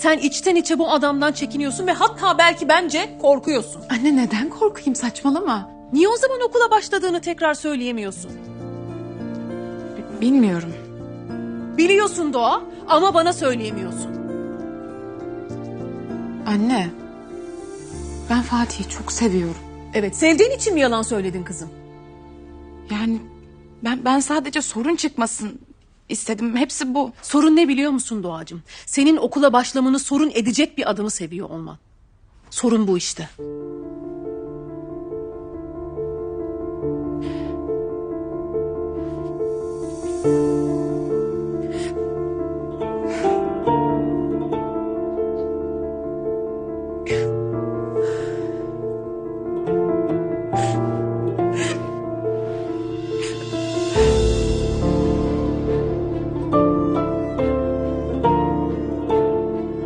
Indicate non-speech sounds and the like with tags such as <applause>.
Sen içten içe bu adamdan çekiniyorsun ve hatta belki bence korkuyorsun. Anne neden korkayım saçmalama. Niye o zaman okula başladığını tekrar söyleyemiyorsun? B- bilmiyorum. Biliyorsun Doğa ama bana söyleyemiyorsun. Anne. Ben Fatih'i çok seviyorum. Evet sevdiğin için mi yalan söyledin kızım? Yani ben ben sadece sorun çıkmasın istedim. Hepsi bu. Sorun ne biliyor musun Doğacığım? Senin okula başlamanı sorun edecek bir adamı seviyor olman. Sorun bu işte. Yeah. <laughs>